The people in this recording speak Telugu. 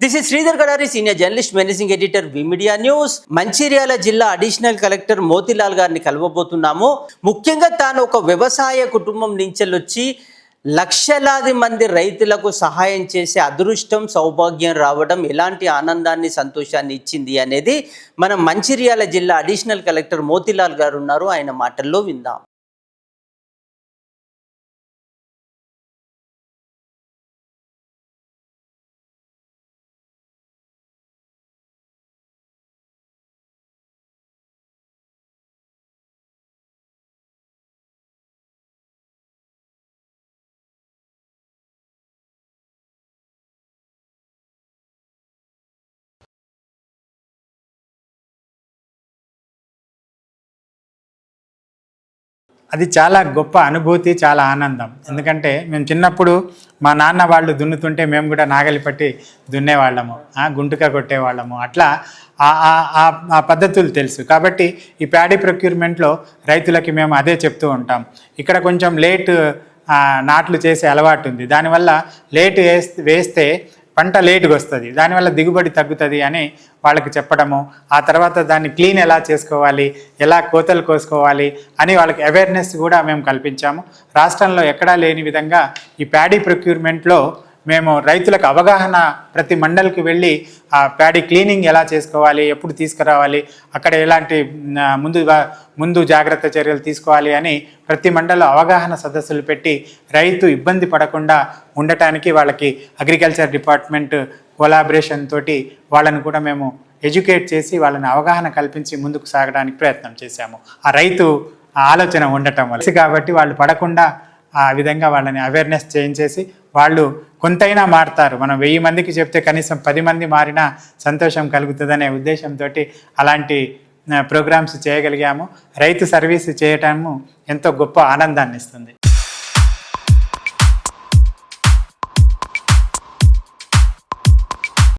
This is Sridhar Kadari senior journalist managing editor media news Mancherial జిల్లా అడిషనల్ కలెక్టర్ మోతిలాల్ గారిని కలవబోతున్నాము ముఖ్యంగా తాను ఒక వ్యవసాయ కుటుంబం నుంచి లక్షలాది మంది రైతులకు సహాయం చేసే అదృష్టం సౌభాగ్యం రావడం ఎలాంటి ఆనందాన్ని సంతోషాన్ని ఇచ్చింది అనేది మనం మంచిర్యాల జిల్లా అడిషనల్ కలెక్టర్ మోతిలాల్ గారు ఉన్నారు ఆయన మాటల్లో విందాం అది చాలా గొప్ప అనుభూతి చాలా ఆనందం. ఎందుకంటే మేము చిన్నప్పుడు మా నాన్న వాళ్ళు దున్నుతుంటే మేము కూడా నాగలి పట్టి దున్నేవాళ్ళము ఆ, గుంటుక కొట్టేవాళ్ళము. అట్లా ఆ- ఆ- ఆ- పద్ధతులు తెలుసు. కాబట్టి ఈ ప్యాడీ ప్రొక్యూర్మెంట్లో రైతులకి మేము అదే చెప్తూ ఉంటాం. ఇక్కడ కొంచెం లేట్ నాట్లు చేసే అలవాటు ఉంది. దానివల్ల లేట్ వేస్తే వేస్తే పంట లేటుగా వస్తుంది. దానివల్ల దిగుబడి తగ్గుతుంది అని వాళ్ళకి చెప్పడము. ఆ తర్వాత దాన్ని క్లీన్ ఎలా చేసుకోవాలి ఎలా కోతలు కోసుకోవాలి అని వాళ్ళకి అవేర్నెస్ కూడా మేము కల్పించాము. రాష్ట్రంలో ఎక్కడా లేని విధంగా ఈ ప్యాడీ ప్రొక్యూర్మెంట్లో మేము రైతులకు అవగాహన ప్రతి మండలికి వెళ్ళి ఆ ప్యాడీ క్లీనింగ్ ఎలా చేసుకోవాలి ఎప్పుడు తీసుకురావాలి అక్కడ ఎలాంటి ముందు ముందు జాగ్రత్త చర్యలు తీసుకోవాలి అని ప్రతి మండలం అవగాహన సదస్సులు పెట్టి రైతు ఇబ్బంది పడకుండా ఉండటానికి వాళ్ళకి అగ్రికల్చర్ డిపార్ట్మెంట్ కొలాబరేషన్ తోటి వాళ్ళని కూడా మేము ఎడ్యుకేట్ చేసి వాళ్ళని అవగాహన కల్పించి ముందుకు సాగడానికి ప్రయత్నం చేశాము. ఆ రైతు ఆలోచన ఉండటం వల్ల. కాబట్టి వాళ్ళు పడకుండా ఆ విధంగా వాళ్ళని అవేర్నెస్ చేయించేసి వాళ్ళు కొంతైనా మారుతారు. మనం వెయ్యి మందికి చెప్తే కనీసం పది మంది మారినా సంతోషం కలుగుతుందనే ఉద్దేశంతో అలాంటి ప్రోగ్రామ్స్ చేయగలిగాము. రైతు సర్వీస్ చేయటము ఎంతో గొప్ప ఆనందాన్ని ఇస్తుంది